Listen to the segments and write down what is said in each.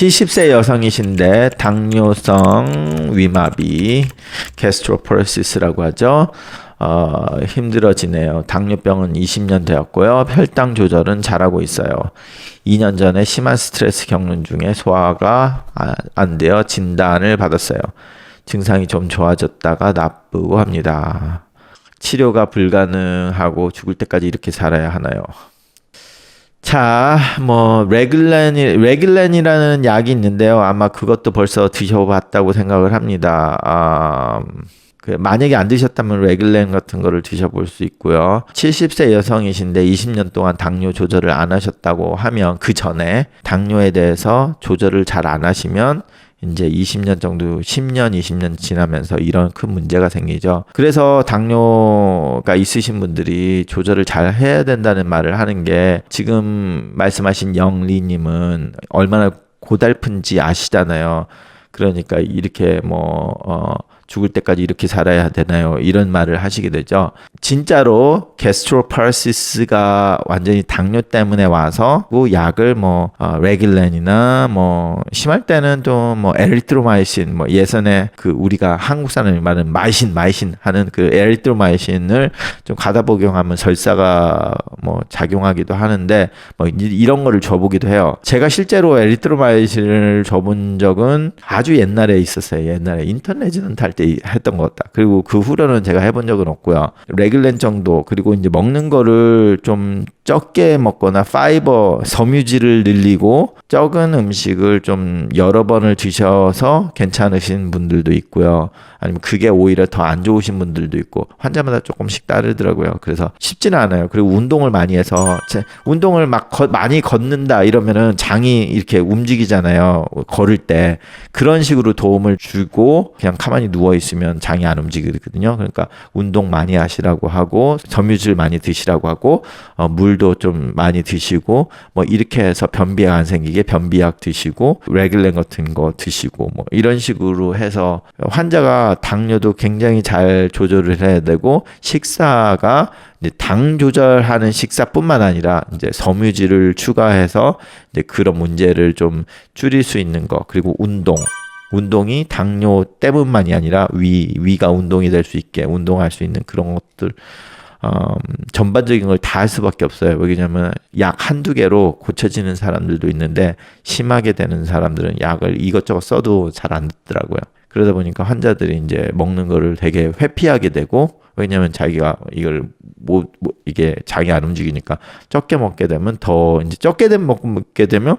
70세 여성이신데 당뇨성 위마비 게스트로포레시스라고 하죠. 어, 힘들어지네요. 당뇨병은 20년 되었고요. 혈당 조절은 잘하고 있어요. 2년 전에 심한 스트레스 겪는 중에 소화가 아- 안 되어 진단을 받았어요. 증상이 좀 좋아졌다가 나쁘고 합니다. 치료가 불가능하고 죽을 때까지 이렇게 살아야 하나요? 자, 뭐 레글렌이 레글렌이라는 약이 있는데요. 아마 그것도 벌써 드셔봤다고 생각을 합니다. 아, 그 만약에 안 드셨다면 레글렌 같은 거를 드셔볼 수 있고요. 70세 여성이신데 20년 동안 당뇨 조절을 안 하셨다고 하면 그 전에 당뇨에 대해서 조절을 잘 안 하시면 이제 20년 정도, 10년, 20년 지나면서 이런 큰 문제가 생기죠. 그래서 당뇨가 있으신 분들이 조절을 잘 해야 된다는 말을 하는 게 지금 말씀하신 영리님은 얼마나 고달픈지 아시잖아요. 그러니까 이렇게 뭐, 어, 죽을 때까지 이렇게 살아야 되나요? 이런 말을 하시게 되죠. 진짜로 게스트로파라시스가 완전히 당뇨 때문에 와서 그 약을 뭐 어, 레길렌이나 뭐 심할 때는 또 뭐 에리트로마이신 뭐 예전에 그 우리가 한국 사람이 말하는 마이신 마이신 하는 그 에리트로마이신을 좀 가다 복용하면 설사가 뭐 작용하기도 하는데 뭐 이- 이런 거를 줘보기도 해요. 제가 실제로 에리트로마이신을 줘본 적은 아주 옛날에 있었어요. 옛날에 인터넷은 탈때 했던 것 같다. 그리고 그 후로는 제가 해본 적은 없고요. 레귤렌 정도 그리고 이제 먹는 거를 좀 적게 먹거나 파이버 섬유질을 늘리고 적은 음식을 좀 여러 번을 드셔서 괜찮으신 분들도 있고요. 아니면 그게 오히려 더 안 좋으신 분들도 있고 환자마다 조금씩 다르더라고요. 그래서 쉽지는 않아요. 그리고 운동을 많이 해서 제- 운동을 막 거- 많이 걷는다 이러면은 장이 이렇게 움직이잖아요. 걸을 때 그런 식으로 도움을 주고 그냥 가만히 누워 있으면 장이 안 움직이거든요. 그러니까 운동 많이 하시라고 하고 섬유질 많이 드시라고 하고 어, 물도 좀 많이 드시고 뭐 이렇게 해서 변비가 안 생기게 변비약 드시고 레귤렌 같은 거 드시고 뭐 이런 식으로 해서 환자가 당뇨도 굉장히 잘 조절을 해야 되고 식사가 당 조절하는 식사뿐만 아니라 이제 섬유질을 추가해서 이제 그런 문제를 좀 줄일 수 있는 거 그리고 운동 운동이 당뇨 때문만이 아니라 위 위가 운동이 될 수 있게 운동할 수 있는 그런 것들 음, 전반적인 걸 다 할 수밖에 없어요. 왜냐면 약 한두 개로 고쳐지는 사람들도 있는데 심하게 되는 사람들은 약을 이것저것 써도 잘 안 듣더라고요. 그러다 보니까 환자들이 이제 먹는 거를 되게 회피하게 되고 왜냐면 자기가 이걸 못, 뭐 이게 장이 안 움직이니까 적게 먹게 되면 더 이제 적게 된 먹게 되면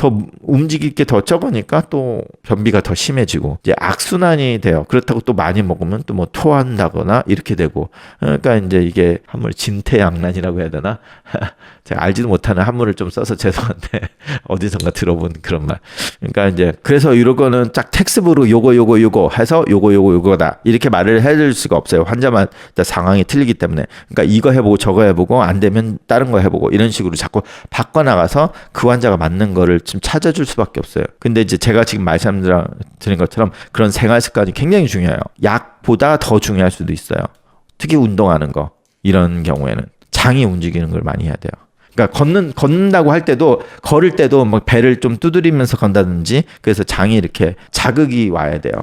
더 움직일 게 더 적으니까 또 변비가 더 심해지고 이제 악순환이 돼요. 그렇다고 또 많이 먹으면 또 뭐 토한다거나 이렇게 되고 그러니까 이제 이게 한물 진퇴양난이라고 해야 되나? 제가 알지도 못하는 한물을 좀 써서 죄송한데 어디선가 들어본 그런 말. 그러니까 이제 그래서 이런 거는 딱 텍스트북으로 요거 요거 요거 해서 요거 요거 요거다 이렇게 말을 해줄 수가 없어요. 환자마다 상황이 틀리기 때문에 그러니까 이거 해보고 저거 해보고 안 되면 다른 거 해보고 이런 식으로 자꾸 바꿔 나가서 그 환자가 맞는 거를 좀 찾아줄 수밖에 없어요. 근데 이제 제가 지금 말씀드린 것처럼 그런 생활 습관이 굉장히 중요해요. 약보다 더 중요할 수도 있어요. 특히 운동하는 거 이런 경우에는 장이 움직이는 걸 많이 해야 돼요. 그러니까 걷는 걷는다고 할 때도 걸을 때도 뭐 배를 좀 두드리면서 건다든지 그래서 장이 이렇게 자극이 와야 돼요.